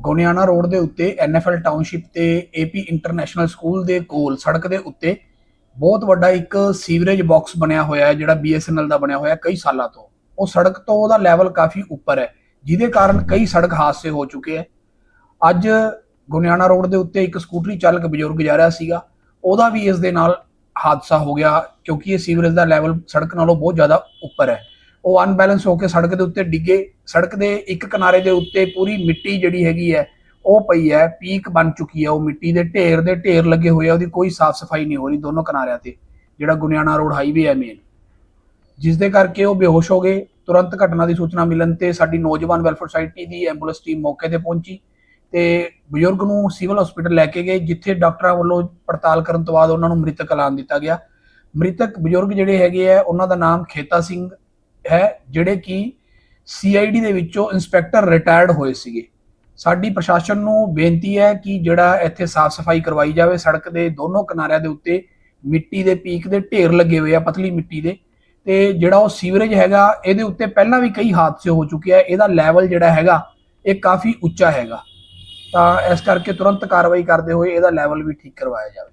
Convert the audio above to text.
Goniana road ਦੇ ਉੱਤੇ NFL township ਤੇ ਏਪੀ ਇੰਟਰਨੈਸ਼ਨਲ ਸਕੂਲ ਦੇ ਕੋਲ, ਸੜਕ ਦੇ ਉੱਤੇ ਬਹੁਤ ਵੱਡਾ ਇੱਕ ਸੀਵਰੇਜ ਬਾਕਸ ਬਣਿਆ ਹੋਇਆ ਹੈ, ਜਿਹੜਾ ਬੀਐਸਐਨਐਲ ਦਾ ਬਣਿਆ ਹੋਇਆ ਕਈ ਸਾਲਾਂ ਤੋਂ। ਉਹ ਸੜਕ ਤੋਂ ਉਹਦਾ ਲੈਵਲ ਕਾਫੀ ਉੱਪਰ ਹੈ, ਜਿਹਦੇ ਕਾਰਨ ਕਈ ਸੜਕ ਹਾਦਸੇ ਹੋ ਚੁੱਕੇ ਹੈ। ਅੱਜ ਗੋਨਿਆਣਾ ਰੋਡ ਦੇ ਉੱਤੇ ਇੱਕ ਸਕੂਟਰੀ ਚਾਲਕ ਬਜ਼ੁਰਗ ਜਾ ਰਿਹਾ ਸੀਗਾ, ਉਹਦਾ ਵੀ ਇਸ ਦੇ ਨਾਲ ਹਾਦਸਾ ਹੋ ਗਿਆ, ਕਿਉਂਕਿ ਇਹ ਸੀਵਰੇਜ ਦਾ ਲੈਵਲ ਸੜਕ ਨਾਲੋਂ ਬਹੁਤ ਜ਼ਿਆਦਾ ਉੱਪਰ ਹੈ। ਉਹ ਅਨਬੈਲੈਂਸ ਹੋ ਕੇ ਸੜਕ ਦੇ ਉੱਤੇ ਡਿੱਗੇ। ਸੜਕ ਦੇ ਇੱਕ ਕਿਨਾਰੇ ਦੇ ਉੱਤੇ ਪੂਰੀ ਮਿੱਟੀ ਜਿਹੜੀ ਹੈਗੀ ਹੈ, ਉਹ ਪਈ ਹੈ, ਪੀਕ ਬਣ ਚੁੱਕੀ ਹੈ ਉਹ ਮਿੱਟੀ ਦੇ। ਢੇਰ ਦੇ ਢੇਰ ਲੱਗੇ ਹੋਏ ਆ, ਉਹਦੀ ਕੋਈ ਸਾਫ਼ ਸਫ਼ਾਈ ਨਹੀਂ ਹੋ ਰਹੀ ਦੋਨੋਂ ਕਿਨਾਰਿਆਂ ਤੇ, ਜਿਹੜਾ ਗੁਨਿਆਣਾ ਰੋਡ ਹਾਈਵੇ ਹੈ ਮੇਨ ਜਿਸ ਦੇ ਕਰਕੇ ਉਹ ਬੇਹੋਸ਼ ਹੋ ਗਏ। ਤੁਰੰਤ ਘਟਨਾ ਦੀ ਸੂਚਨਾ ਮਿਲਣ ਤੇ ਸਾਡੀ ਨੌਜਵਾਨ ਵੈਲਫੇਅਰ ਸੁਸਾਇਟੀ ਦੀ ਐਂਬੂਲੈਂਸ ਟੀਮ ਮੌਕੇ ਤੇ ਪਹੁੰਚੀ ਤੇ ਬਜ਼ੁਰਗ ਨੂੰ ਸਿਵਲ ਹਸਪੀਟਲ ਲੈ ਕੇ ਗਏ, ਜਿੱਥੇ ਡਾਕਟਰਾਂ ਵੱਲੋਂ ਪੜਤਾਲ ਕਰਨ ਤੋਂ ਬਾਅਦ ਉਹਨਾਂ ਨੂੰ ਮ੍ਰਿਤਕ ਐਲਾਨ ਦਿੱਤਾ ਗਿਆ। ਮ੍ਰਿਤਕ ਬਜ਼ੁਰਗ ਜਿਹੜੇ ਹੈਗੇ ਆ, ਉਹਨਾਂ ਦਾ ਨਾਮ ਖੇਤਾ ਸਿੰਘ ਹੈ ਜਿਹੜੇ ਕਿ ਸੀਆਈਡੀ ਦੇ ਵਿੱਚੋਂ ਇੰਸਪੈਕਟਰ ਰਿਟਾਇਰਡ ਹੋਏ ਸੀਗੇ। ਸਾਡੀ ਪ੍ਰਸ਼ਾਸਨ ਨੂੰ ਬੇਨਤੀ ਹੈ ਕਿ ਜਿਹੜਾ ਇੱਥੇ ਸਾਫ਼ ਸਫ਼ਾਈ ਕਰਵਾਈ ਜਾਵੇ, ਸੜਕ ਦੇ ਦੋਨੋਂ ਕਿਨਾਰਿਆਂ ਦੇ ਉੱਤੇ ਮਿੱਟੀ ਦੇ ਪੀਕ ਦੇ ਢੇਰ ਲੱਗੇ ਹੋਏ ਆ, ਪਤਲੀ ਮਿੱਟੀ ਦੇ। ਤੇ ਜਿਹੜਾ ਉਹ ਸੀਵਰੇਜ ਹੈਗਾ, ਇਹਦੇ ਉੱਤੇ ਪਹਿਲਾਂ ਵੀ ਕਈ ਹਾਦਸੇ ਹੋ ਚੁੱਕੇ ਆ, ਇਹਦਾ ਲੈਵਲ ਜਿਹੜਾ ਹੈਗਾ, ਇਹ ਕਾਫੀ ਉੱਚਾ ਹੈਗਾ। ਤਾਂ ਇਸ ਕਰਕੇ ਤੁਰੰਤ ਕਾਰਵਾਈ ਕਰਦੇ ਹੋਏ ਇਹਦਾ ਲੈਵਲ ਵੀ ਠੀਕ ਕਰਵਾਇਆ ਜਾਵੇ।